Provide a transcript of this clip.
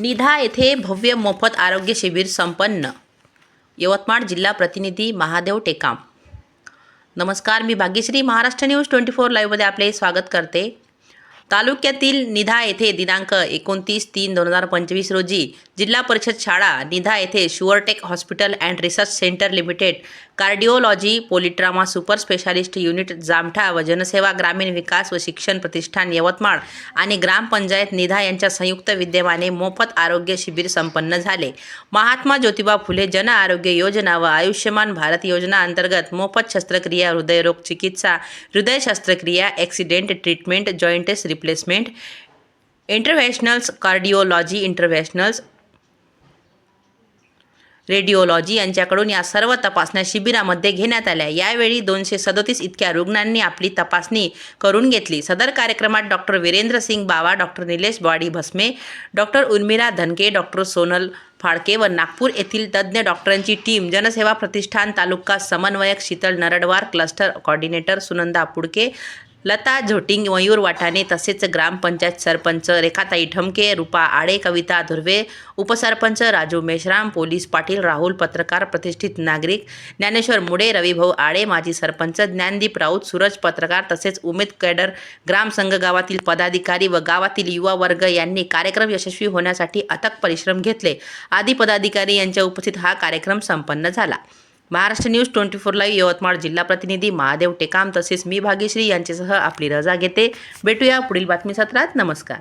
निधा येथे भव्य मोफत आरोग्य शिबिर संपन्न. यवतमाळ जिल्हा प्रतिनिधी महादेव टेकाम. नमस्कार मी Bhagyashri. Maharashtra news twenty four लाईव्हमध्ये आपले स्वागत करते. तालुक्यातील निधा येथे दिनांक एकोणतीस तीन दोन हजार पंचवीस रोजी जिल्हा परिषद शाळा निधा येथे Suretech hospital and research centre limited cardiology polytrauma super specialist unit Jamtha व जनसेवा ग्रामीण विकास व शिक्षण प्रतिष्ठान यवतमाळ आणि ग्रामपंचायत निधा यांच्या संयुक्त विद्यमाने मोफत आरोग्य शिबिर संपन्न झाले. महात्मा ज्योतिबा फुले जन आरोग्य योजना व आयुष्यमान भारत योजना अंतर्गत मोफत शस्त्रक्रिया हृदयरोग चिकित्सा हृदय शस्त्रक्रिया accident treatment joints replacement interventionals cardiology interventionals radiology यांच्याकडून या सर्व तपासण्या शिबिरामध्ये घेण्यात आल्या. यावेळी दोनशे सदोतीस इतक्या रुग्णांनी आपली तपासणी करून घेतली. सदर कार्यक्रमात doctor Virendra Singh Bawa doctor Nilesh Bodi Bhasme doctor Urmila Dhanke doctor Sonal Phalke व नागपूर येथील तज्ज्ञ डॉक्टरांची टीम जनसेवा प्रतिष्ठान तालुका समन्वयक शीतल नरडवार क्लस्टर कॉर्डिनेटर सुनंदा पुडके लता झोटिंग मयूर वाटाणे तसेच ग्रामपंचायत सरपंच रेखाताई ठमके रूपा आडे कविता धुर्वे उपसरपंच राजू मेश्राम पोलीस पाटील राहुल पत्रकार प्रतिष्ठित नागरिक ज्ञानेश्वर मुडे रविभाऊ आडे माजी सरपंच ज्ञानदीप राऊत सूरज पत्रकार तसेच उमेद कैडर ग्रामसंघ गावातील पदाधिकारी व गावातील युवा वर्ग यांनी कार्यक्रम यशस्वी होण्यासाठी अथक परिश्रम घेतले. आदी पदाधिकारी यांच्या उपस्थित हा कार्यक्रम संपन्न झाला. Maharashtra news twenty four live Yavatmal जिल्हा प्रतिनिधी महादेव टेकाम तसेच मी भाग्यश्री यांच्यासह आपली रजा घेते. भेटूया पुढील बातमी सत्रात नमस्कार.